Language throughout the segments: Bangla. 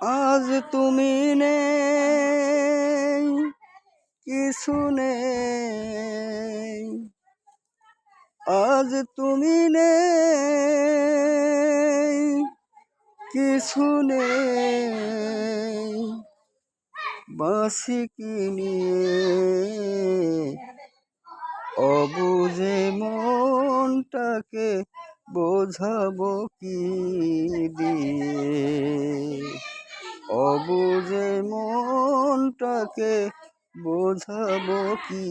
আজ তুমি নেই, কিছু নেই। আজ তুমি নেই, কিছু নেই। বাঁশি কিনিয়ে অবুঝে মনটাকে বোঝাবো কি দিয়ে। অবুঝে মনটাকে বোঝাবো কি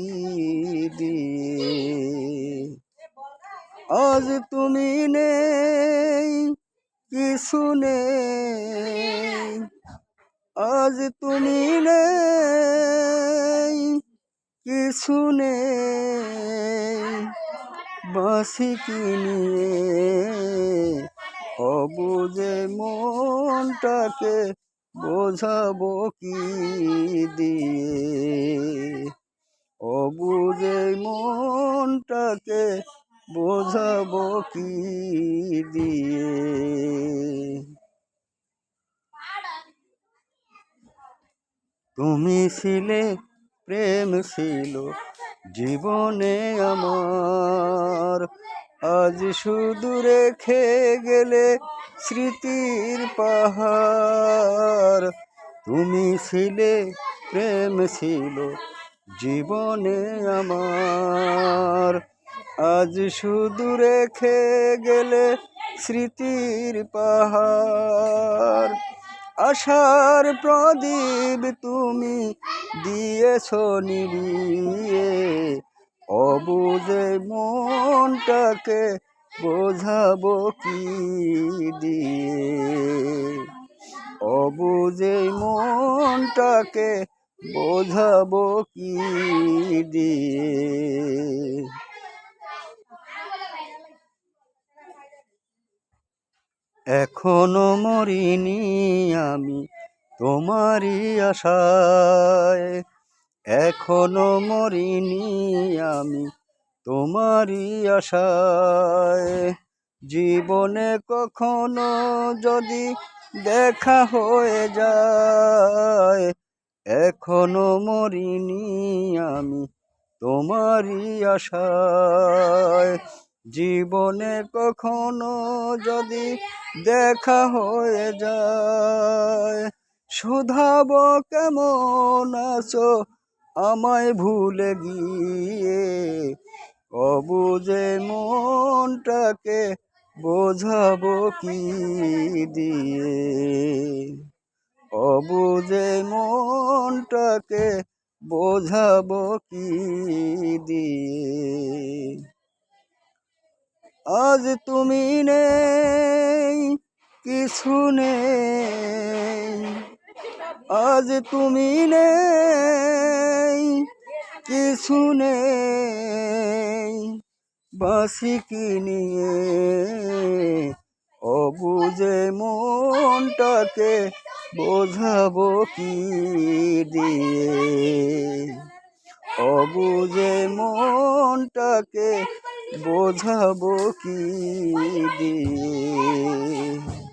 দিয়ে? আজ তুমি নেই, কিছু নেই। আজ তুমি নেই, কিছু নেই। বাঁশি কিনিয়ে অবুঝে মনটাকে বোঝাবো কি দিয়ে? অবুঝে মনটাকে বোঝাবো কি দিয়ে? তুমি ছিলে, প্রেম ছিল, জীবনে আমার। আজ শুধু রেখে গেলে স্মৃতির পাহাড়। তুমি ছিলে, প্রেম ছিল জীবনে আমার। আজ শুধু রেখে গেলে স্মৃতির পাহাড়। আশার প্রদীপ তুমি দিয়েছ নিবিয়ে। অবুঝে মনটাকে বোঝাবো কি দিয়ে। মনটাকে বোঝাবো কি দিয়ে? এখনও মরিনি আমি তোমারই আশায়। এখনও মরিনি আমি তোমারই আশায়। জীবনে কখনো যদি দেখা হয়ে যায়। এখনও মরিনি আমি তোমারই আশায়। জীবনে কখনো যদি দেখা হয়ে যায়, শুধাব কেমন আছো আমায় ভুলে গিয়ে। অবুঝে মনটাকে বোঝাবো কি দিয়ে? অবুঝে মনটাকে বোঝাবো কি দিয়ে? আজ তুমি নেই, কিছু নেই। আজ তুমি নেই, কিছু নেই। বাঁশি কিনিয়ে। অবুঝে মনটাকে বোঝাবো কি দিয়ে। অবুঝে মনটাকে বোঝাবো কি দিয়ে।